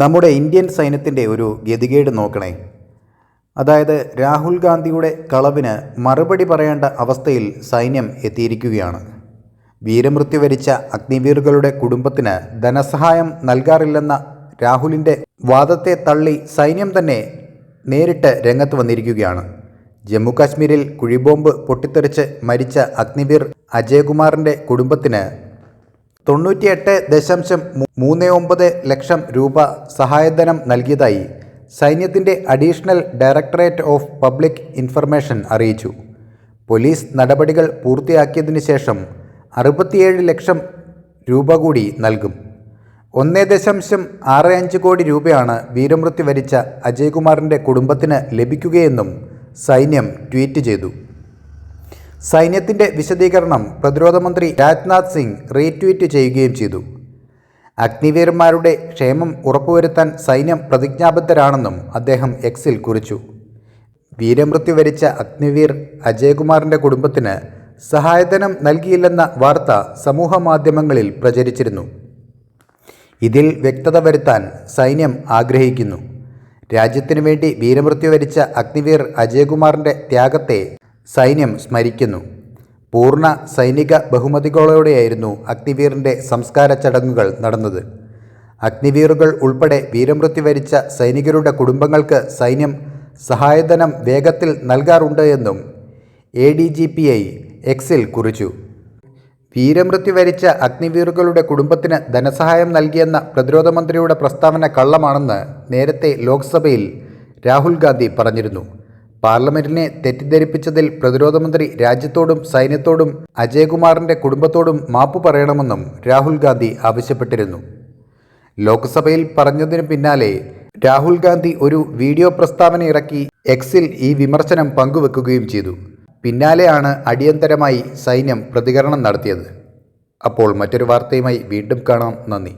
നമ്മുടെ ഇന്ത്യൻ സൈന്യത്തിന്റെ ഒരു ഗതികേട് നോക്കണേ. അതായത് രാഹുൽ ഗാന്ധിയുടെ കളവിന് മറുപടി പറയേണ്ട അവസ്ഥയിൽ സൈന്യം എത്തിയിരിക്കുകയാണ്. വീരമൃത്യു വരിച്ച അഗ്നിവീറുകളുടെ കുടുംബത്തിന് ധനസഹായം നൽകാറില്ലെന്ന രാഹുലിന്റെ വാദത്തെ തള്ളി സൈന്യം തന്നെ നേരിട്ട് രംഗത്ത് വന്നിരിക്കുകയാണ്. ജമ്മുകാശ്മീരിൽ കുഴിബോംബ് പൊട്ടിത്തെറിച്ച് മരിച്ച അഗ്നിവീർ അജയകുമാറിന്റെ കുടുംബത്തിന് തൊണ്ണൂറ്റിയെട്ട് ദശാംശം മൂന്ന് ഒമ്പത് ലക്ഷം രൂപ സഹായധനം നൽകിയതായി സൈന്യത്തിന്റെ additional directorate of public information അറിയിച്ചു. പോലീസ് നടപടികൾ പൂർത്തിയാക്കിയതിനു ശേഷം അറുപത്തിയേഴ് ലക്ഷം രൂപ കൂടി നൽകും. ഒന്നേ ദശാംശം ആറ് അഞ്ച് കോടി രൂപയാണ് വീരമൃത്യു വരിച്ച അജയ്കുമാറിന്റെ കുടുംബത്തിന് ലഭിക്കുകയെന്നും സൈന്യം ട്വീറ്റ് ചെയ്തു. സൈന്യത്തിന്റെ വിശദീകരണം പ്രതിരോധ മന്ത്രി രാജ്നാഥ് സിംഗ് റീട്വീറ്റ് ചെയ്യുകയും ചെയ്തു. അഗ്നിവീരന്മാരുടെ ക്ഷേമം ഉറപ്പുവരുത്താൻ സൈന്യം പ്രതിജ്ഞാബദ്ധരാണെന്നും അദ്ദേഹം എക്സിൽ കുറിച്ചു. വീരമൃത്യു വരിച്ച അഗ്നിവീർ അജയ്കുമാറിന്റെ കുടുംബത്തിന് സഹായധനം നൽകിയില്ലെന്ന വാർത്ത സമൂഹ മാധ്യമങ്ങളിൽ പ്രചരിച്ചിരുന്നു. ഇതിൽ വ്യക്തത വരുത്താൻ സൈന്യം ആഗ്രഹിക്കുന്നു. രാജ്യത്തിനു വേണ്ടി വീരമൃത്യു വരിച്ച അഗ്നിവീർ അജയകുമാറിന്റെ ത്യാഗത്തെ സൈന്യം സ്മരിക്കുന്നു. പൂർണ സൈനിക ബഹുമതികളോടെയായിരുന്നു അഗ്നിവീറിന്റെ സംസ്കാര ചടങ്ങുകൾ നടന്നത്. അഗ്നിവീറുകൾ ഉൾപ്പെടെ വീരമൃത്യു വരിച്ച സൈനികരുടെ കുടുംബങ്ങൾക്ക് സൈന്യം സഹായധനം വേഗത്തിൽ നൽകാറുണ്ട് എന്നും A D G P I എക്സിൽ കുറിച്ചു. വീരമൃത്യു വരിച്ച അഗ്നിവീറുകളുടെ കുടുംബത്തിന് ധനസഹായം നൽകിയെന്ന പ്രതിരോധ മന്ത്രിയുടെ പ്രസ്താവന കള്ളമാണെന്ന് നേരത്തെ ലോക്സഭയിൽ രാഹുൽ ഗാന്ധി പറഞ്ഞിരുന്നു. പാർലമെന്റിനെ തെറ്റിദ്ധരിപ്പിച്ചതിൽ പ്രതിരോധമന്ത്രി രാജ്യത്തോടും സൈന്യത്തോടും അജയ്കുമാറിന്റെ കുടുംബത്തോടും മാപ്പ് പറയണമെന്നും രാഹുൽ ഗാന്ധി ആവശ്യപ്പെട്ടിരുന്നു. ലോക്സഭയിൽ പറഞ്ഞതിനു പിന്നാലെ രാഹുൽ ഗാന്ധി ഒരു വീഡിയോ പ്രസ്താവന ഇറക്കി എക്സിൽ ഈ വിമർശനം പങ്കുവെക്കുകയും ചെയ്തു. പിന്നാലെയാണ് അടിയന്തരമായി സൈന്യം പ്രതികരണം നടത്തിയത്. അപ്പോൾ മറ്റൊരു വാർത്തയുമായി വീണ്ടും കാണാം. നന്ദി.